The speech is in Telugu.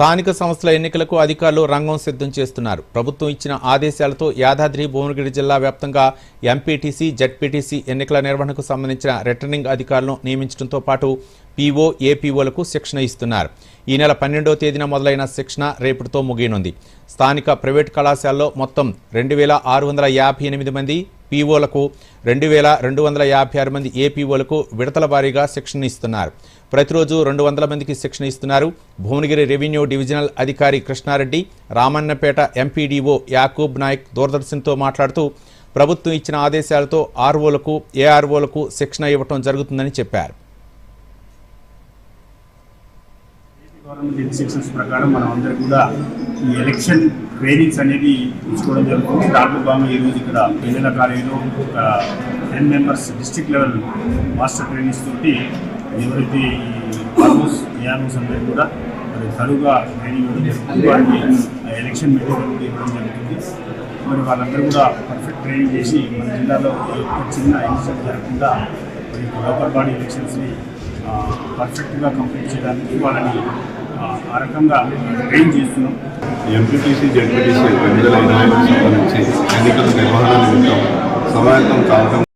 స్థానిక సంస్థల ఎన్నికలకు అధికారులు రంగం సిద్ధం చేస్తున్నారు. ప్రభుత్వం ఇచ్చిన ఆదేశాలతో యాదాద్రి భువనగిరి జిల్లా వ్యాప్తంగా ఎంపీటీసీ జడ్పీటీసీ ఎన్నికల నిర్వహణకు సంబంధించిన రిటర్నింగ్ అధికారులను నియమించడంతో పాటు పీఓ ఏపీఓలకు శిక్షణ ఇస్తున్నారు. ఈ నెల పన్నెండవ తేదీన మొదలైన శిక్షణ రేపటితో ముగియనుంది. స్థానిక ప్రైవేట్ కళాశాలలో మొత్తం రెండు వేల ఆరు వందల యాభై ఎనిమిది మంది పీఓలకు రెండు వేల రెండు వందల యాభై ఆరు మంది ఏపీఓలకు విడతల వారీగా శిక్షణ ఇస్తున్నారు. ప్రతిరోజు రెండు వందల మందికి శిక్షణ ఇస్తున్నారు. భువనగిరి రెవెన్యూ డివిజనల్ అధికారి కృష్ణారెడ్డి రామన్నపేట ఎంపీడీఓ యాకూబ్ నాయక్ దూరదర్శన్తో మాట్లాడుతూ ప్రభుత్వం ఇచ్చిన ఆదేశాలతో ఆర్ఓలకు ఏఆర్ఓలకు శిక్షణ ఇవ్వటం జరుగుతుందని చెప్పారు. గవర్నమెంట్ ఇన్స్ట్రక్షన్స్ ప్రకారం మనం అందరూ కూడా ఈ ఎలక్షన్ ట్రైనింగ్స్ అనేది తీసుకోవడం జరుగుతుంది. దాంట్లో భాగంగా ఈరోజు ఇక్కడ ఎన్నెల కాలేజీలో ఒక ten members district level master trainings తోటి ఎవరైతే ఈ ఆర్మోస్ ఏఆర్మోస్ అందరూ కూడా మరి తరువుగా ట్రైనింగ్ ఇవ్వడం జరుగుతుంది. వారికి ఎలక్షన్ మెటీరియల్ కూడా ఇవ్వడం జరుగుతుంది. మరి వాళ్ళందరూ కూడా పర్ఫెక్ట్ ట్రైనింగ్ చేసి మన జిల్లాలో చిన్న ఇన్సిడెంట్ జరగకుండా మరి లోకల్ బాడీ ఎలక్షన్స్ని పర్ఫెక్ట్గా కంప్లీట్ చేయడానికి వాళ్ళని ఆ, రకంగా ట్రైన్ చేస్తున్నాం. ఎంపీటీసీ జెడ్పీటీసీ రెండు వేల ఇరవై సంబంధించి ఎన్నికల నిర్వహణ నిమిత్తం సమాయత్తం కావడం